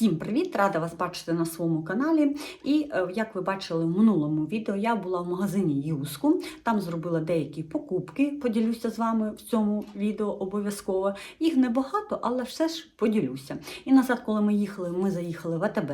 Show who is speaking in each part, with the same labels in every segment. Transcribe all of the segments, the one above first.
Speaker 1: Всім привіт! Рада вас бачити на своєму каналі. І е, як ви бачили в минулому відео, я була в магазині Юску. Там зробила деякі покупки. Поділюся з вами в цьому відео обов'язково. Їх небагато, але все ж поділюся. І назад, коли ми їхали, ми заїхали в АТБ,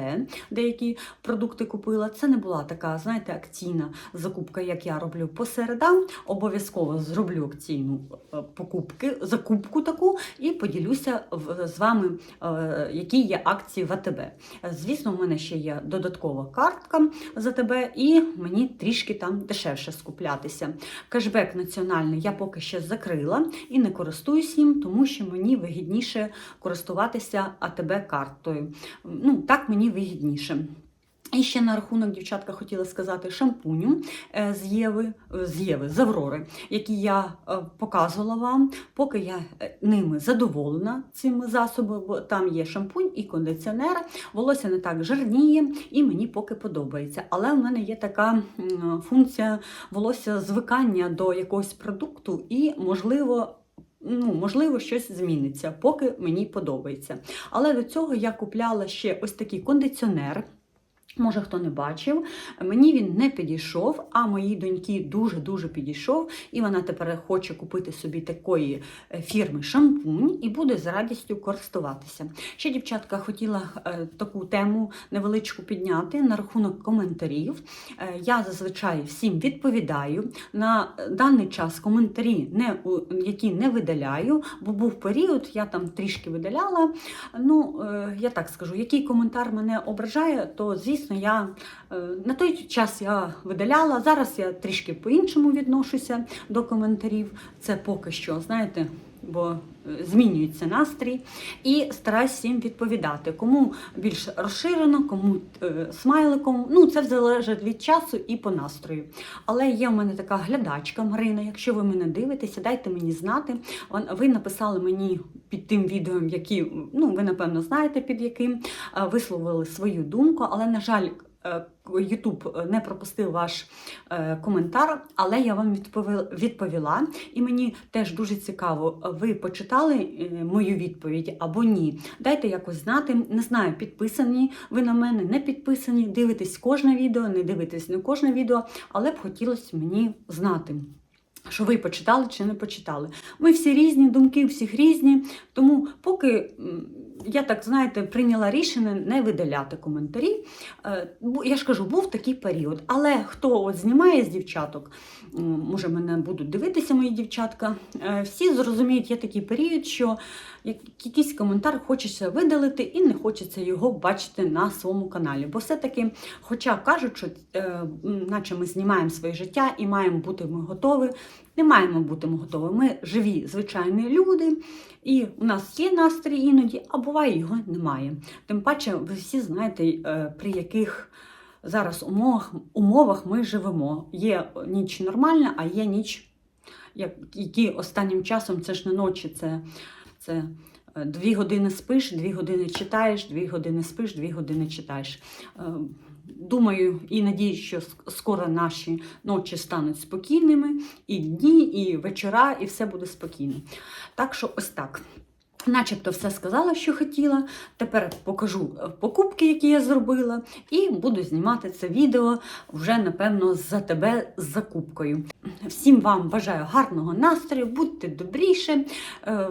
Speaker 1: деякі продукти купила. Це не була така, знаєте, акційна закупка, як я роблю по середам. Обов'язково зроблю акційну е, покупки, закупку таку і поділюся з вами, е, які є акції в АТБ. тебе. Звісно, в мене ще є додаткова картка з АТБ, і мені трішки там дешевше скуплятися. Кешбек національний я поки ще закрила і не користуюсь їм, тому що мені вигідніше користуватися АТБ картою. Ну, так мені вигідніше. І ще на рахунок дівчатка хотіла сказати шампуню е, з Єви, е, з Єви, з Аврори, які я е, показувала вам. Поки я ними задоволена цими засобами, бо там є шампунь і кондиціонер. Волосся не так жирніє, і мені поки подобається. Але в мене є така функція волосся звикання до якогось продукту, і можливо. Ну, можливо, щось зміниться, поки мені подобається. Але до цього я купляла ще ось такий кондиціонер. Може, хто не бачив, мені він не підійшов, а моїй доньки дуже-дуже підійшов, і вона тепер хоче купити собі такої е, фірми шампунь і буде з радістю користуватися. Ще дівчатка хотіла е, таку тему невеличку підняти на рахунок коментарів. Е, я зазвичай всім відповідаю. На даний час коментарі, не, які не видаляю, бо був період, я там трішки видаляла. Ну, я так скажу, який коментар мене ображає, то звісно, я е, на той час я видаляла. Зараз я трішки по-іншому відношуся до коментарів. Це поки що, знаєте, бо змінюється настрій. І стараюсь всім відповідати. Кому більш розширено, кому е, смайликом. Ну, це залежить від часу і по настрою. Але є в мене така глядачка Марина. Якщо ви мене дивитеся, дайте мені знати. Ви написали мені під тим відео, які ну ви напевно знаєте під яким, е, висловили свою думку, але на жаль. Е, Ютуб не пропустив ваш е, коментар, але я вам відповіла. І мені теж дуже цікаво, ви почитали е, мою відповідь або ні. Дайте якось знати. Не знаю, підписані ви на мене, не підписані. Дивитесь кожне відео, не дивитесь не кожне відео, але б хотілося мені знати. Що ви почитали чи не почитали. Ми всі різні, думки у всіх різні. Тому, поки я так знаєте, прийняла рішення не видаляти коментарі. Е, Я ж кажу, був такий період. Але хто от знімає з дівчаток, може мене будуть дивитися мої дівчатка, е, всі зрозуміють, є такий період, що як- якийсь коментар хочеться видалити і не хочеться його бачити на своєму каналі. Бо все-таки, хоча кажуть, що е, наче ми знімаємо своє життя і маємо бути ми готові, не маємо бути ми готові. Ми живі, звичайні люди, і у нас є настрій іноді, а буває його немає. Тим паче, ви всі знаєте, е, при яких зараз умовах, умовах ми живемо. Є ніч нормальна, а є ніч, які останнім часом це ж не ночі, це, це е, дві години спиш, дві години читаєш, дві години спиш, дві години читаєш. Думаю і надіюсь, що скоро наші ночі стануть спокійними, і дні, і вечора, і все буде спокійно. Так що ось так. Начебто все сказала, що хотіла. Тепер покажу е, покупки, які я зробила, і буду знімати це відео вже, напевно, за тебе з закупкою. Всім вам бажаю гарного настрою, будьте добріше, е,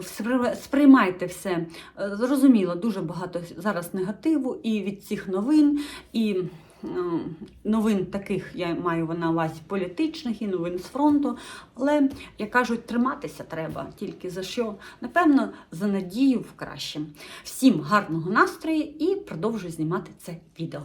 Speaker 1: сприймайте все. Е, Зрозуміло, дуже багато зараз негативу і від цих новин, і новин таких я маю на увазі політичних і новин з фронту. Але, як кажуть, триматися треба тільки за що? Напевно, за надію в краще. Всім гарного настрою і продовжую знімати це відео.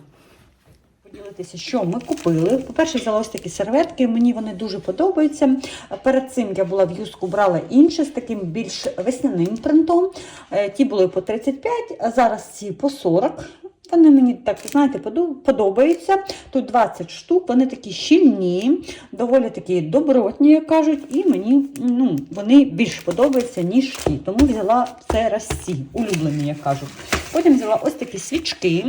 Speaker 1: Поділитися, що ми купили. По-перше, взяла ось такі серветки, мені вони дуже подобаються. Перед цим я була в юску, брала інші з таким більш весняним принтом. Е, Ті були по 35, а зараз ці по 40. Вони мені так, знаєте, подобаються. Тут 20 штук, вони такі щільні, доволі такі добротні, як кажуть, і мені ну, вони більш подобаються, ніж ті. Тому взяла це раз ці, улюблені, як кажуть. Потім взяла ось такі свічки.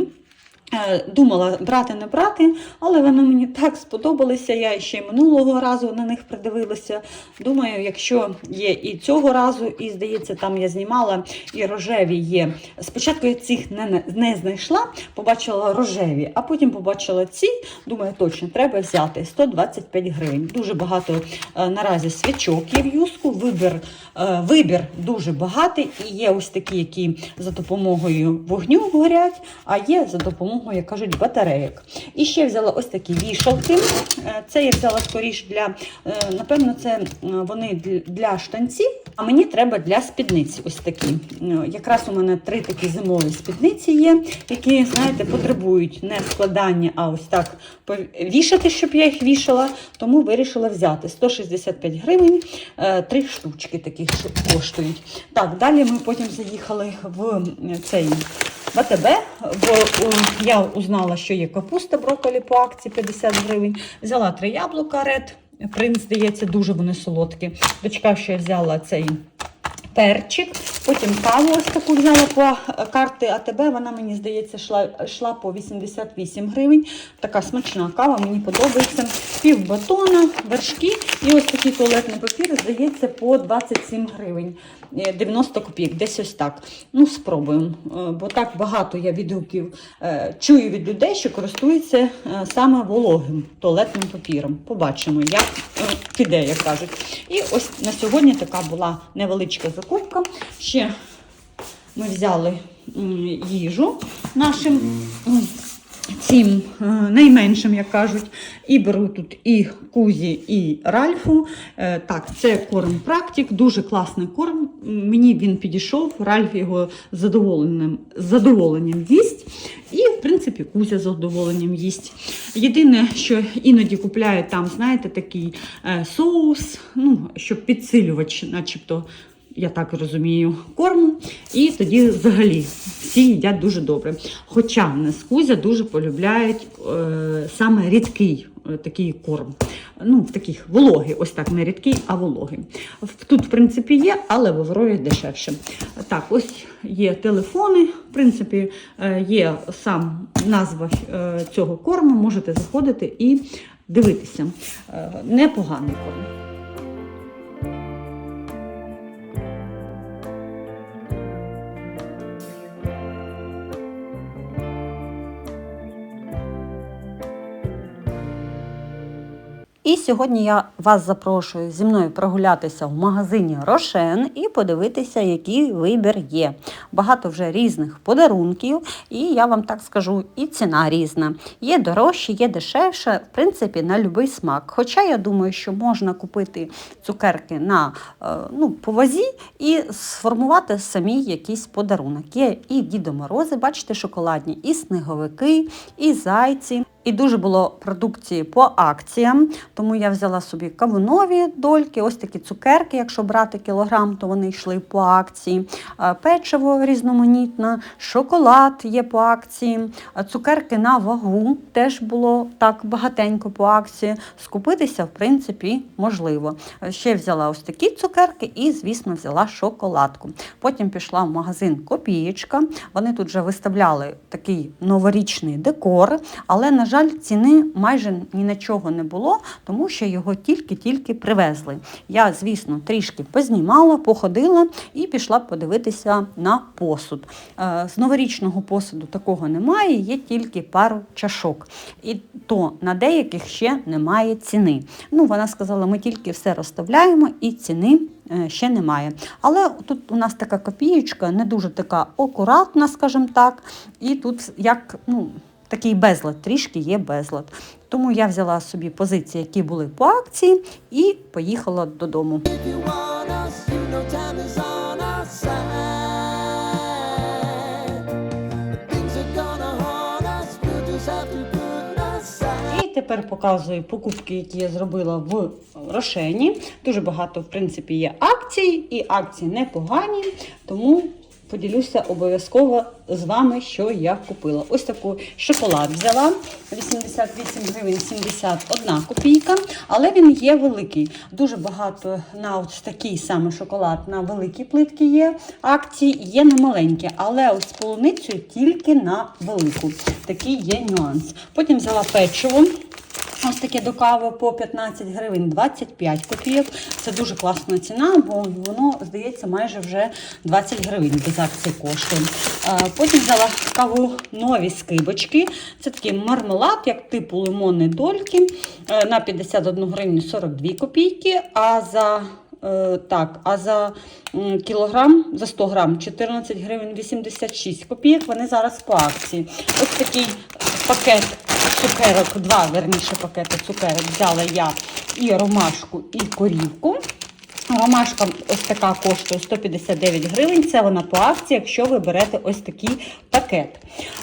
Speaker 1: Е, Думала брати не брати, але вони мені так сподобалися. Я ще й минулого разу на них придивилася. Думаю, якщо є і цього разу, і здається, там я знімала і рожеві є. Спочатку я цих не, не знайшла, побачила рожеві, а потім побачила ці. Думаю, точно треба взяти 125 гривень. Дуже багато е, наразі свічок є в юску. Вибір, е, вибір дуже багатий. І є ось такі, які за допомогою вогню горять, а є за допомогою, як кажуть, батарейок. І ще взяла ось такі вішалки. Е, Це я взяла скоріш для, е, напевно, це е, вони для- штанців, а мені треба для спідниці. Ось такі. Якраз у мене три такі зимові спідниці є, які, знаєте, потребують не складання, а ось так вішати, щоб я їх вішала. Тому вирішила взяти 165 гривень, три штучки таких коштують. Так, далі ми потім заїхали в цей АТБ. Я узнала, що є капуста брокколі по акції 50 гривень. Взяла три яблука ред. Принц, здається, дуже вони солодкі. Дочка ще взяла цей перчик. Потім каву ось таку взяла по е, карти АТБ. Вона, мені здається, йшла, йшла по 88 гривень. Така смачна кава, мені подобається. Пів батона, вершки і ось такий туалетний папір, здається, по 27 гривень. Е, 90 копійок, десь ось так. Ну, спробуємо. Е, Бо так багато я відгуків е, чую від людей, що користуються е, саме вологим туалетним папіром. Побачимо, як е, піде, як кажуть. І ось на сьогодні така була невеличка закупка. Ще ми взяли їжу нашим. Цим е, найменшим, як кажуть, і беру тут і Кузі, і Ральфу. Е, Так, це корм Практик, дуже класний корм. Мені він підійшов, Ральф його з задоволенням, їсть. І, в принципі, Кузя з задоволенням їсть. Єдине, що іноді купляють там, знаєте, такий е, соус, ну, щоб підсилювач, начебто. Я так розумію, корму, і тоді взагалі всі їдять дуже добре. Хоча в нас Кузя дуже полюбляють е, саме рідкий е, такий корм. Ну, таких вологий, ось так, не рідкий, а вологий. Тут, в принципі, є, але в Аврорі дешевше. Так, ось є телефони. В принципі, е, є сам назва е, цього корму. Можете заходити і дивитися. Непоганий корм. І сьогодні я вас запрошую зі мною прогулятися в магазині Рошен і подивитися, який вибір є. Багато вже різних подарунків, і я вам так скажу, і ціна різна. Є дорожче, є дешевше, в принципі, на будь-який смак. Хоча я думаю, що можна купити цукерки на е, ну, по вазі і сформувати самі якийсь подарунок. Є і Дідо Морози, бачите, шоколадні, і сніговики, і зайці. І дуже було продукції по акціям, тому я взяла собі кавунові дольки, ось такі цукерки. Якщо брати кілограм, то вони йшли по акції. Печиво різноманітне, шоколад є по акції, цукерки на вагу теж було так багатенько по акції. Скупитися, в принципі, можливо. Ще взяла ось такі цукерки і, звісно, взяла шоколадку. Потім пішла в магазин Копієчка. Вони тут вже виставляли такий новорічний декор, але, на жаль, ціни майже ні на чого не було, тому що його тільки-тільки привезли. Я, звісно, трішки познімала, походила і пішла подивитися на посуд. Е, З новорічного посуду такого немає, є тільки пару чашок. І то на деяких ще немає ціни. Ну, вона сказала, ми тільки все розставляємо і ціни е, ще немає. Але тут у нас така копієчка, не дуже така акуратна, скажімо так. І тут як ну, такий безлад, трішки є безлад. Тому я взяла собі позиції, які були по акції, і поїхала додому. Тепер показую покупки, які я зробила в Рошені. Дуже багато, в принципі, є акцій, і акції непогані, тому поділюся обов'язково з вами, що я купила. Ось таку шоколад взяла 88 гривень 71 копійка, але він є великий. Дуже багато на ось такий саме шоколад на великі плитки є акції, є на маленькі, але ось з полуницею тільки на велику. Такий є нюанс. Потім взяла печиво. Ось таке до кави по 15 гривень 25 копійок. Це дуже класна ціна, бо воно, здається, майже вже 20 гривень без акції коштує. Потім взяла каву нові скибочки. Це такий мармелад, як типу лимонні дольки е, на 51 гривню 42 копійки. А за Е, так, а за кілограм, за 100 грам 14 гривень 86 копійок. Вони зараз по акції. Ось такий пакет цукерок, два верніше пакети цукерок взяла я і ромашку, і корівку. Ромашка ось така коштує 159 гривень. Це вона по акції, якщо ви берете ось такий пакет.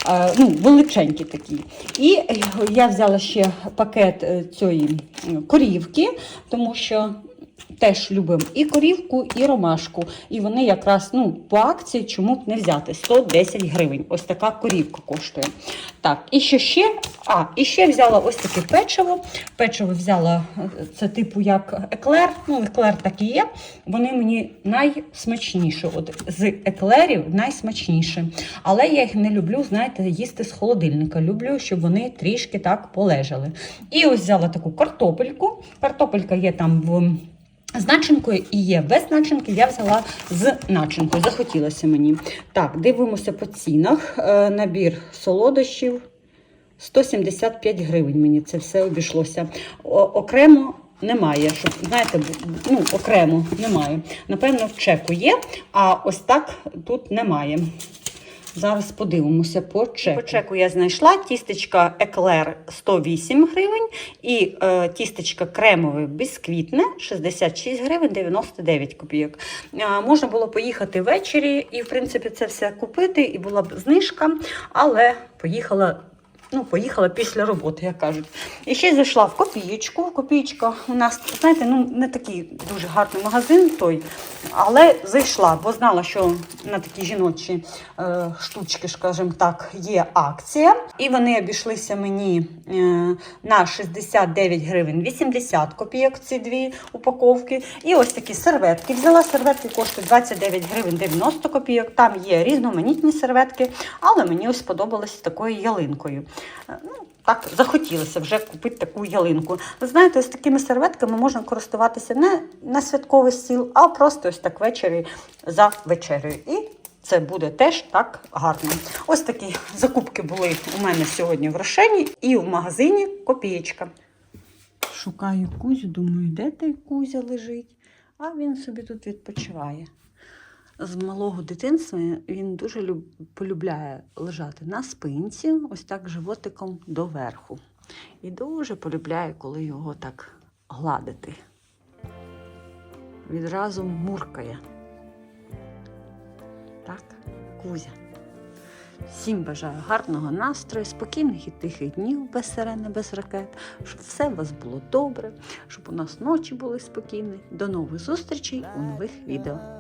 Speaker 1: Е, ну, величенький такий. І я взяла ще пакет е, цієї корівки, тому що теж любимо і корівку, і ромашку. І вони якраз ну, по акції чому б не взяти? 110 гривень. Ось така корівка коштує. Так, і що ще? А, і ще взяла ось таке печиво. Печиво взяла це типу як еклер. Ну, еклер так і є. Вони мені найсмачніші. От з еклерів найсмачніші. Але я їх не люблю, знаєте, їсти з холодильника. Люблю, щоб вони трішки так полежали. І ось взяла таку картопельку. Картопелька є там в. З начинкою і є без начинки, я взяла з начинкою. Захотілося мені. Так, дивимося по цінах. Е, Набір солодощів 175 гривень. Мені це все обійшлося. Окремо немає. Щоб, знаєте, ну, окремо немає. Напевно, в чеку є, а ось так тут немає. Зараз подивимося по чеку. По чеку я знайшла тістечка Еклер 108 гривень і е, тістечка кремове бісквітне 66 гривень 99 копійок. Е, можна було поїхати ввечері і, в принципі, це все купити, і була б знижка, але поїхала. Ну, поїхала після роботи, як кажуть. І ще зайшла в копієчку. Копієчка у нас, знаєте, ну не такий дуже гарний магазин той, але зайшла, бо знала, що на такі жіночі е, штучки, скажімо так, є акція. І вони обійшлися мені е, на 69 гривень 80 копійок ці дві упаковки. І ось такі серветки. Взяла серветки, коштують 29 гривень 90 копійок. Там є різноманітні серветки, але мені ось сподобалось такою ялинкою. Е, Ну, так захотілося вже купити таку ялинку. Ви знаєте, ось такими серветками можна користуватися не на святковий стіл, а просто ось так ввечері за вечерею. І це буде теж так гарно. Ось такі закупки були у мене сьогодні в Рошені і в магазині Копієчка. Шукаю Кузю, думаю, де той Кузя лежить, а він собі тут відпочиває. З малого дитинства він дуже люб... полюбляє лежати на спинці, ось так животиком доверху. І дуже полюбляє, коли його так гладити. Відразу муркає. Так, Кузя. Всім бажаю гарного настрою, спокійних і тихих днів без сирени, без ракет, щоб все у вас було добре, щоб у нас ночі були спокійні. До нових зустрічей у нових відео.